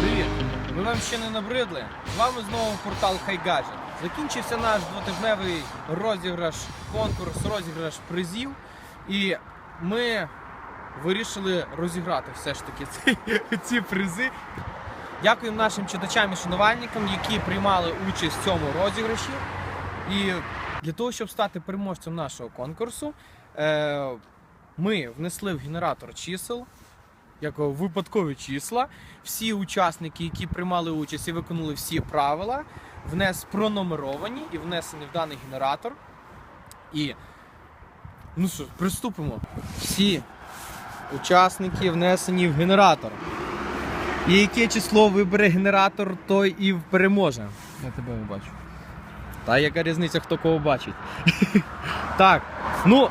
Привіт! Ми вам ще не набридли. З вами знову портал HiGadget. Закінчився наш двотижневий розіграш, конкурс, розіграш призів. І ми вирішили розіграти все ж таки ці, ці призи. Дякуємо нашим читачам і шанувальникам, які приймали участь в цьому розіграші. І для того, щоб стати переможцем нашого конкурсу, е, ми внесли в генератор чисел як випадкові числа. Всі учасники, які приймали участь і виконали всі правила, внес пронумеровані і внесені в даний генератор. І ну що, приступимо. Всі учасники внесені в генератор. І яке число вибере генератор, той і переможе. Я тебе не бачу. Та яка різниця, хто кого бачить. так, ну.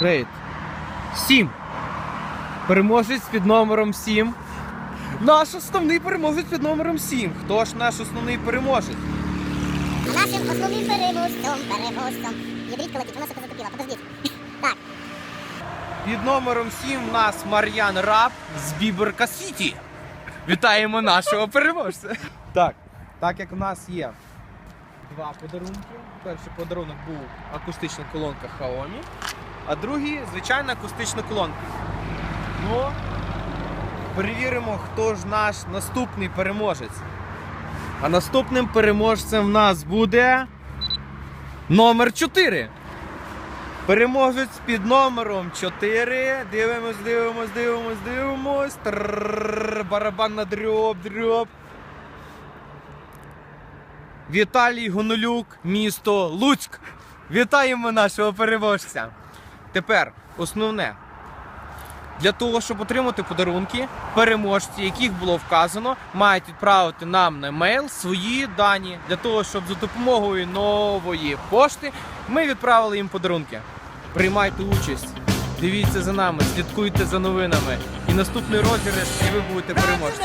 Рейд. 7. Переможець під номером 7. Наш основний переможець під номером 7. Хто ж наш основний переможець? Нашим основним переможцем, переможцем. Ядріть колотіть, вона себе. Так, Під номером 7 в нас Мар'ян Раб з Біберка Сіті. Вітаємо нашого переможця. Так, так як в нас є два подарунки. Перший подарунок був акустична колонка Xiaomi, а другий звичайна акустична колонка. Ну, перевіримо, хто ж наш наступний переможець. А наступним переможцем в нас буде номер 4. Переможець під номером 4. Дивимось, дивимось, дивимось, дивимось. Трррррр, барабан на дрьоб, дрьоб. Віталій Гонолюк, місто Луцьк. Вітаємо нашого переможця. Тепер основне. Для того, щоб отримати подарунки, переможці, яких було вказано, мають відправити нам на емейл свої дані для того, щоб за допомогою нової пошти ми відправили їм подарунки. Приймайте участь, дивіться за нами, слідкуйте за новинами. І наступний розіграш, і ви будете переможцем.